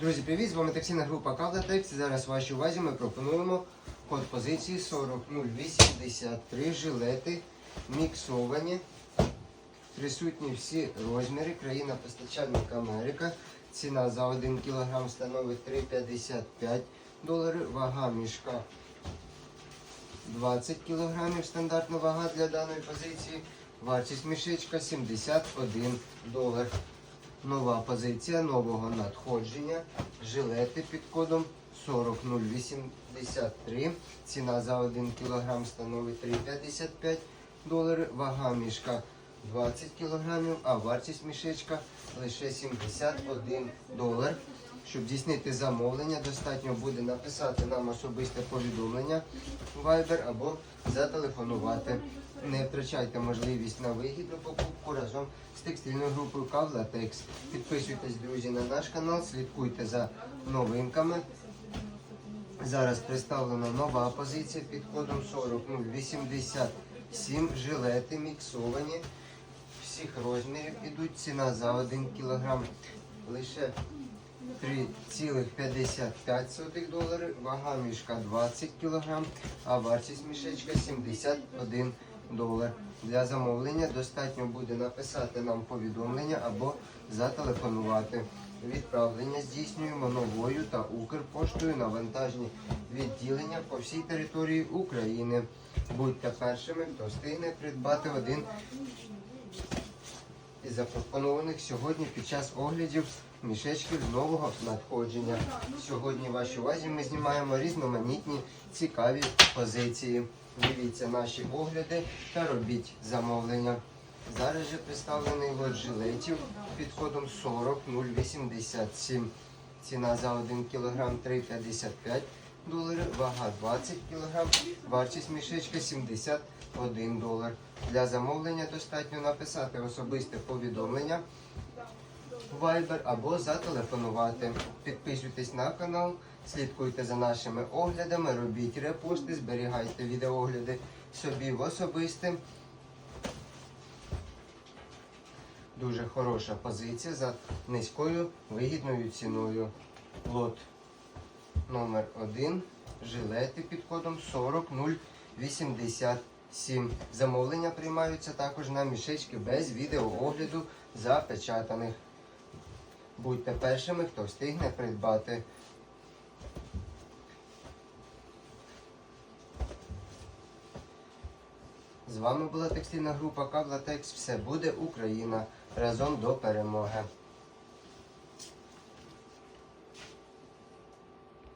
Друзі, привіт! З вами таксійна група Кавлатекс. Зараз вашій увазі ми пропонуємо код позиції 40083 жилети міксовані. Присутні всі розміри. Країна постачальник Америка. Ціна за 1 кг становить 3,55 доларів. Вага мішка 20 кг. Стандартна вага для даної позиції. Вартість мішечка 71 долар. Нова позиція нового надходження. Жилети під кодом 40083. Ціна за 1 кг становить 3,55 доларів. Вага мішка 20 кг, а вартість мішечка лише 71 долар. Щоб здійснити замовлення, достатньо буде написати нам особисте повідомлення Viber або зателефонувати. Не втрачайте можливість на вигідну покупку разом з текстильною групою Кавлатекс. Підписуйтесь, друзі, на наш канал, слідкуйте за новинками. Зараз представлена нова позиція під кодом 40087 жилети міксовані. Всіх розмірів ідуть. Ціна за 1 кг лише 3,55 доларів, вага мішка 20 кг, а вартість мішечка 71 долар. Для замовлення достатньо буде написати нам повідомлення або зателефонувати. Відправлення здійснюємо новою та Укрпоштою на вантажні відділення по всій території України. Будьте першими, хто стигне придбати один із запропонованих сьогодні під час оглядів мішечків нового надходження. Сьогодні в вашій увазі ми знімаємо різноманітні цікаві позиції. Дивіться наші огляди та робіть замовлення. Зараз же представлений лот жилетів під кодом 40087. Ціна за 1 кг 3,55 доларів, вага 20 кг, вартість мішечка 71 долар. Для замовлення достатньо написати особисте повідомлення Viber або зателефонувати. Підписуйтесь на канал, слідкуйте за нашими оглядами, робіть репости, зберігайте відеогляди собі в особисте. Дуже хороша позиція за низькою вигідною ціною. Лот номер 1 жилети під кодом 40087. Замовлення приймаються також на мішечки без відеоогляду запечатаних. Будьте першими, хто встигне придбати. З вами була текстильна група Кавлатекс. Все буде Україна. Разом до перемоги.